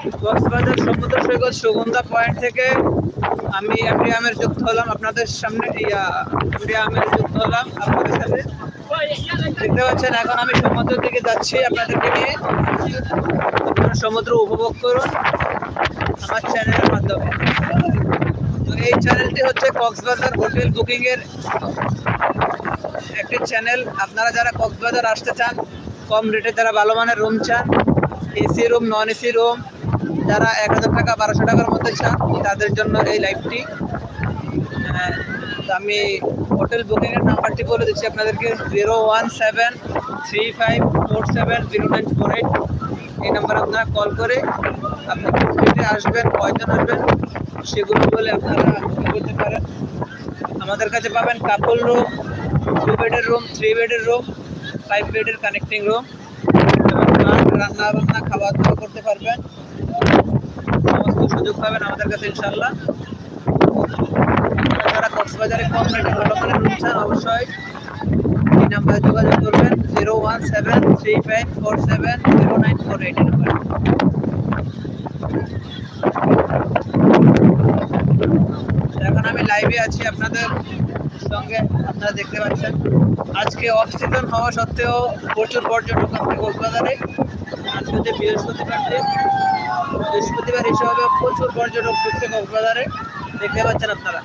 কক্সবাজার সমুদ্র সৈকত সুগন্ধা পয়েন্ট থেকে আমি এমডিএমের যুক্ত হলাম। আপনাদের সামনে এমডিএমের যুক্ত হলাম। আপনাদের সাথে দেখতে পাচ্ছেন, এখন আমি সমুদ্রের দিকে যাচ্ছি আপনাদেরকে নিয়ে। আপনারা সমুদ্র উপভোগ করুন আমার চ্যানেলের মাধ্যমে। তো এই চ্যানেলটি হচ্ছে কক্সবাজার হোটেল বুকিং এর একটি চ্যানেল আপনারা যারা কক্সবাজার আসতে চান, কম রেটে যারা ভালো মানের রুম চান AC room non AC room যারা এক হাজার টাকা, বারোশো টাকার মধ্যে চান, তাদের জন্য এই লাইভটি আমি হোটেল বুকিংয়ের নাম্বারটি বলে দিচ্ছি আপনাদেরকে zero one seven three five four seven zero nine four eight এই নাম্বারে আপনারা কল করে আপনি কোন ডেটে আসবেন, কয়জন আসবেন, সেগুলো বলে আপনারা করতে পারেন। আমাদের কাছে পাবেন কাপল রুম টু বেডের রুম থ্রি বেডের রুম ফাইভ বেডের কানেক্টিং রুম রান্না বান্না খাওয়া দাওয়া করতে পারবেন। সুযোগ পাবেন আমাদের কাছে ইনশাল্লাহ যারা কক্সবাজারে কম রেটে ভালো মানের রুম চান অবশ্যই। এই নাম্বারে যোগাযোগ করবেন zero one seven three five four seven zero nine four eight number. এখন আমি লাইভে আছি আপনাদের সঙ্গে, আপনারা দেখতে পাচ্ছেন। আজকে অফ সিজন হওয়া সত্ত্বেও প্রচুর পর্যটক আছে কক্সবাজারে। আজকে হচ্ছে বৃহস্পতিবার বৃহস্পতিবার হিসাবে প্রচুর পর্যটক ঢুকছে কক্সবাজারে। দেখতে পাচ্ছেন আপনারা।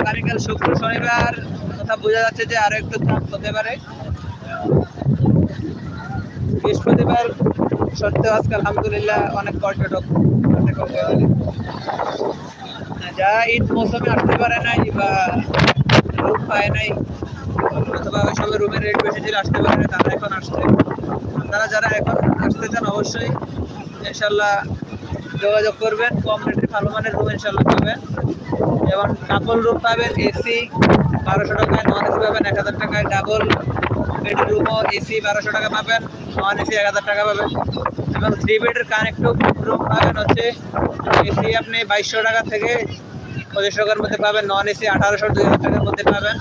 আগামীকাল শুক্র শনিবার কথা বোঝা যাচ্ছে যে আরও একটু চাপ হতে পারে। বৃহস্পতিবার সত্ত্বেও আজকে আলহামদুলিল্লাহ অনেক পর্যটক যা ঈদ মৌসুমে আসতে পারে নাই বা রুম পায় নাই অথবা ওই রুমের রেট বেশি ছিল, আসতে পারে তারা এখন আসছে। আপনারা যারা এখন আসতে চান অবশ্যই ইনশাল্লাহ যোগাযোগ করবেন, কম রেটে ভালো মানের রুম ইনশাল্লাহ পাবেন। যেমন কাপল রুম পাবেন এসি বারোশো টাকায় নন এসি পাবেন এক হাজার টাকায় ডাবল বেডের রুমও এসি বারোশো টাকা পাবেন নন এসি এক হাজার টাকা পাবেন। এবং থ্রি বেডের কানেক্টিভ রুম পাবেন হচ্ছে এসি আপনি বাইশশো টাকা থেকে পঁচিশশো টাকার মধ্যে পাবেন নন এসি আঠারোশো, দুই হাজার টাকার মধ্যে পাবেন।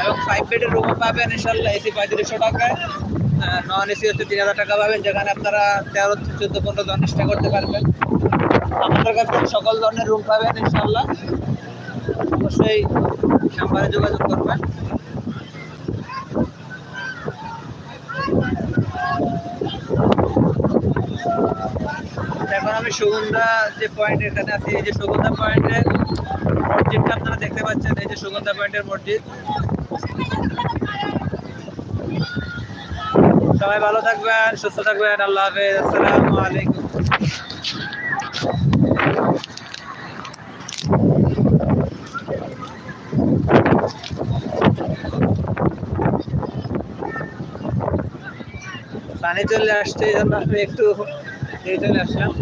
এবং ফাইভ বেডের রুমও পাবেন ইনশাল্লাহ এসি পঁয়ত্রিশশো টাকায়। নন এসি হচ্ছে তিন হাজার টাকা পাবেন, যেখানে আপনারা তেরো, চোদ্দ, পনেরো জন স্টে করতে পারবেন। আমাদের কাছে সকল ধরনের রুম পাবেন ইনশাল্লাহ অবশ্যই নাম্বারে যোগাযোগ করবেন এখন আমি সুগন্ধা যে পয়েন্ট এখানে আছি, এই যে সুগন্ধা পয়েন্টের মসজিদটা আপনারা দেখতে পাচ্ছেন, এই যে সুগন্ধা পয়েন্টের মসজিদ। সবাই ভালো থাকবেন, সুস্থ থাকবেন, আল্লাহ হাফেজ, আসসালামু আলাইকুম। পানি চলে আসছে একটু এই চলে আসলাম।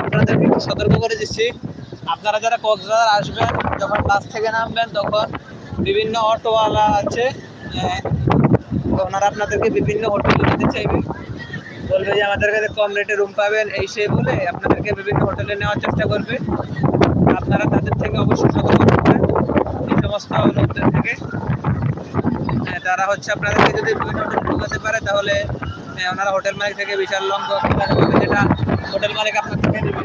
আপনাদেরকে সতর্ক করে দিচ্ছি। আপনারা যারা কক্সবাজার আসবেন, যখন বাস থেকে নামবেন, তখন বিভিন্ন অটোওয়ালা আছে ওনারা আপনাদেরকে বিভিন্ন হোটেলে নিতে চাইবে। বলবে যে আমাদের কাছে কম রেটে রুম পাবেন এই সে বলে আপনাদেরকে বিভিন্ন হোটেলে নেওয়ার চেষ্টা করবে। আপনারা তাদের থেকে অবশ্যই সতর্ক থাকবেন। এই সমস্ত লোকদের থেকে। হ্যাঁ, তারা হচ্ছে আপনাদেরকে যদি বিভিন্ন হোটেল ঢুকাতে পারে তাহলে হ্যাঁ, ওনারা হোটেল মালিক থেকে বিশাল লঙ্গ যেটা হোটেল মালিক আপনার থেকে নেবে।